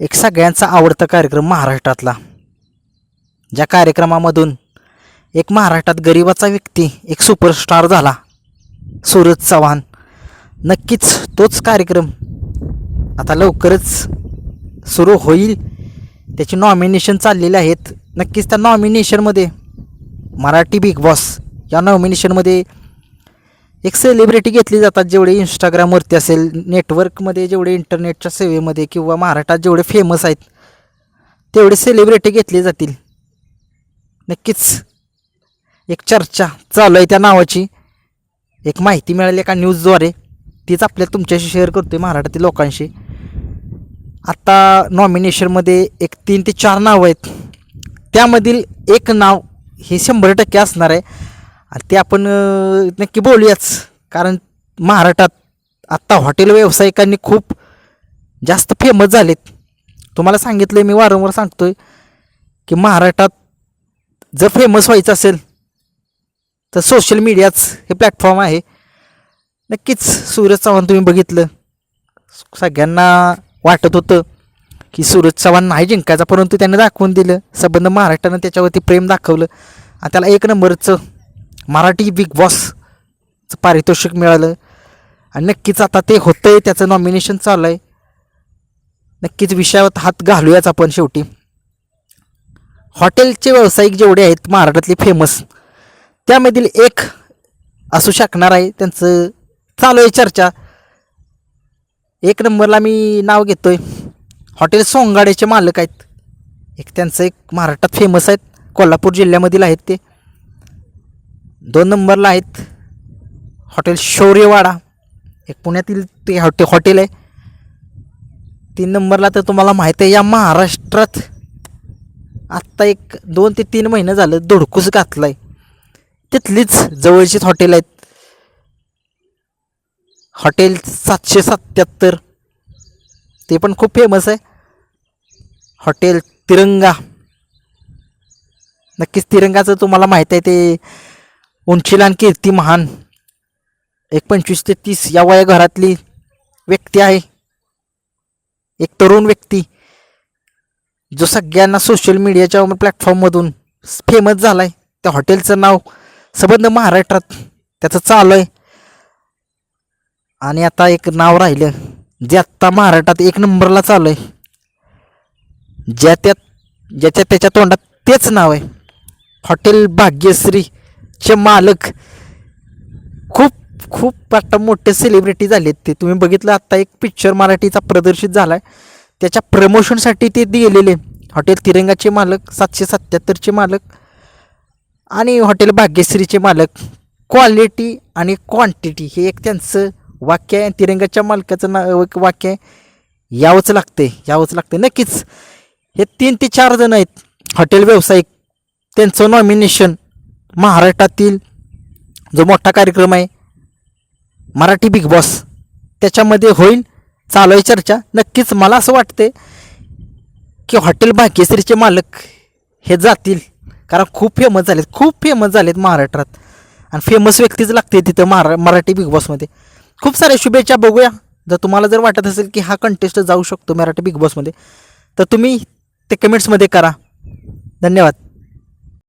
एक सगळ्यांचा आवडता कार्यक्रम महाराष्ट्रातला. ज्या कार्यक्रमामधून एक महाराष्ट्रात गरिबाचा व्यक्ती एक सुपरस्टार झाला सूरज चव्हाण. नक्कीच तोच कार्यक्रम आता लवकरच सुरू होईल. त्याची नॉमिनेशन चाललेले आहेत. नक्कीच त्या नॉमिनेशनमध्ये मराठी बिग बॉस या नॉमिनेशनमध्ये एक सेलिब्रिटी घेतली जातात जेवढे इंस्टाग्रामवरती असेल नेटवर्कमध्ये जेवढे इंटरनेटच्या सेवेमध्ये किंवा महाराष्ट्रात जेवढे फेमस आहेत तेवढे सेलिब्रिटी घेतले जातील. नक्कीच. एक चर्चा चालू आहे त्या नावाची. एक माहिती मिळाली एका न्यूजद्वारे तीच आपल्या तुमच्याशी शेअर करतो आहे महाराष्ट्रातील लोकांशी आत्ता नॉमिनेशनमध्ये एक तीन ते चार नावं आहेत. त्यामधील एक नाव हे शंभर टक्के असणार आहे. आणि ते आपण नक्की बोलूयाच. कारण महाराष्ट्रात आत्ता हॉटेल व्यावसायिकांनी खूप जास्त फेमस झालेत. तुम्हाला सांगितलं मी वारंवार सांगतोय की महाराष्ट्रात जर फेमस व्हायचं असेल तर सोशल मीडियाच हे प्लॅटफॉर्म आहे. नक्कीच सूरज चव्हाण तुम्ही बघितलं. सगळ्यांना वाटत होतं की सूरज चव्हाण नाही जिंकायचा परंतु त्याने दाखवून दिलं. संबंध महाराष्ट्रानं त्याच्यावरती प्रेम दाखवलं. आणि त्याला एक नंबरचं मराठी बिग बॉसचं पारितोषिक मिळालं. आणि नक्कीच आता ते होतं आहे त्याचं नॉमिनेशन चालू आहे. नक्कीच विषयावर हात घालूयाच आपण शेवटी. हॉटेलचे व्यावसायिक जेवढे आहेत महाराष्ट्रातले फेमस त्यामधील एक असू शकणार आहे त्यांचं चालू आहे चर्चा. एक नंबरला मी नाव घेतोय. हॉटेल सोंगाड्याचे मालक आहेत. एक त्यांचं एक महाराष्ट्रात फेमस आहेत कोल्हापूर जिल्ह्यामधील आहेत ते. दोन नंबरला आहेत. हॉटेल शौर्यवाडा. एक पुण्यातील ते हॉटे हॉटेल आहे. तीन नंबरला तर तुम्हाला माहीत आहे या महाराष्ट्रात आत्ता एक दोन ते तीन महिने झालं धुडकूस घातलं आहे तिथलीच जवळचीच हॉटेल आहेत. हॉटेल सातशे सत्याहत्तर ते पण खूप फेमस आहे. हॉटेल तिरंगा. नक्कीच तिरंगाचं तुम्हाला माहीत आहे ते उंचीलान कीर्ती महान. एक पंचवीस ते तीस या वयाघरातली व्यक्ती आहे. एक तरुण व्यक्ती. जो सगळ्यांना सोशल मीडियाच्या प्लॅटफॉर्ममधून फेमस झाला आहे त्या हॉटेलचं नाव सबंध महाराष्ट्रात त्याचं चालू आहे. आणि आता एक नाव राहिलं जे आत्ता महाराष्ट्रात एक नंबरला चालू आहे. ज्या त्यात ज्याच्या त्याच्या तोंडात तेच नाव आहे. हॉटेल भाग्यश्री. चे मालक खूप खूप आता मोठे सेलिब्रिटी झालेत ते. तुम्ही बघितलं आत्ता एक पिक्चर मराठीचा प्रदर्शित झाला आहे त्याच्या प्रमोशनसाठी ते गेलेले हॉटेल तिरंगाचे मालक सातशे सत्त्याहत्तरचे मालक आणि हॉटेल भाग्यश्रीचे मालक. क्वालिटी आणि क्वांटिटी हे एक त्यांचं वाक्य आहे. तिरंगाच्या मालकाचं ना एक वाक्य आहे. यावंच लागते यावंच लागते. नक्कीच हे तीन ते चार जण आहेत. हॉटेल व्यावसायिक. त्यांचं नॉमिनेशन महाराष्ट्रातील जो मोठा कार्यक्रम आहे मराठी बिग बॉस त्याच्यामध्ये होईल चालू आहे चर्चा. नक्कीच मला असं वाटते की हॉटेल भाग्यश्रीचे मालक हे जातील. कारण खूप फेमस झालेत खूप फेमस झालेत महाराष्ट्रात. आणि फेमस व्यक्तीच लागते तिथं महारा मराठी बिग बॉसमध्ये खूप साऱ्या शुभेच्छा बघूया. जर तुम्हाला जर वाटत असेल की हा कंटेस्ट जाऊ शकतो मराठी बिग बॉसमध्ये तर तुम्ही ते कमेंट्समध्ये करा. धन्यवाद.